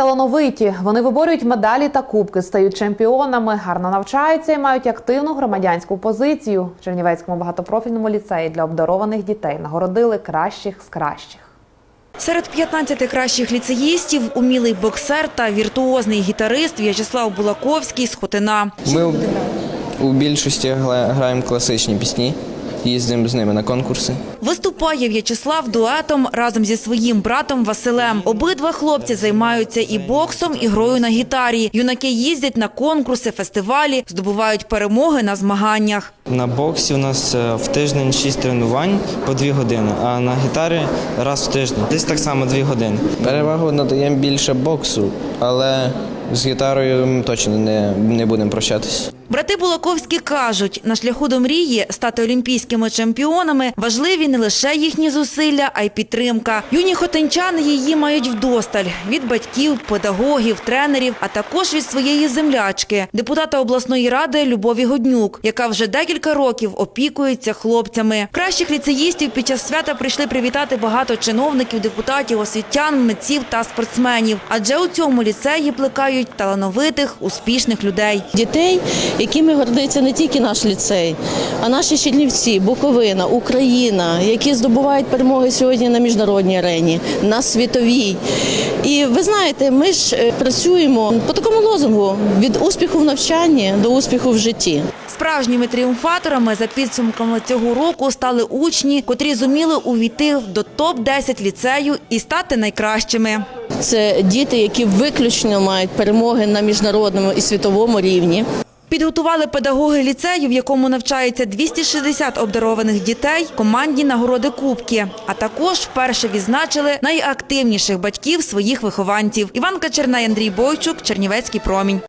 Талановиті вони виборюють медалі та кубки, стають чемпіонами, гарно навчаються і мають активну громадянську позицію. В Чернівецькому багатопрофільному ліцеї для обдарованих дітей нагородили кращих з кращих. Серед 15 кращих ліцеїстів – умілий боксер та віртуозний гітарист В'ячеслав Булаковський з Хотина. Ми у- більшості граємо класичні пісні, їздимо з ними на конкурси. Виступає В'ячеслав дуетом разом зі своїм братом Василем. Обидва хлопці займаються і боксом, і грою на гітарі. Юнаки їздять на конкурси, фестивалі, здобувають перемоги на змаганнях. На боксі у нас е, в тиждень 6 тренувань по 2 години, а на гітарі раз в тиждень. Десь так само 2 години. Перевагу надаємо більше боксу, але з гітарою ми точно не, не будемо прощатись. Брати Булаковські кажуть, на шляху до мрії стати олімпійськими чемпіонами важливі не лише їхні зусилля, а й підтримка. Юні хотинчани її мають вдосталь від батьків, педагогів, тренерів, а також від своєї землячки, депутата обласної ради Любові Годнюк, яка вже декілька років опікується хлопцями. Кращих ліцеїстів під час свята прийшли привітати багато чиновників, депутатів, освітян, митців та спортсменів. Адже у цьому ліцеї плекають талановитих, успішних людей. дітей, якими гордиться не тільки наш ліцей, а наші Чернівці, Буковина, Україна, які здобувають перемоги сьогодні на міжнародній арені, на світовій. І ви знаєте, ми ж е, працюємо по такому лозунгу від успіху в навчанні до успіху в житті. Справжніми тріумфаторами за підсумками цього року стали учні, котрі зуміли увійти до топ-10 ліцею і стати найкращими. Це діти, які виключно мають перемоги на міжнародному і світовому рівні. Підготували педагоги ліцею, в якому навчається 260 обдарованих дітей, командні нагороди кубки. А також вперше відзначили найактивніших батьків своїх вихованців. Іван Качернай, Андрій Бойчук, Чернівецький промінь.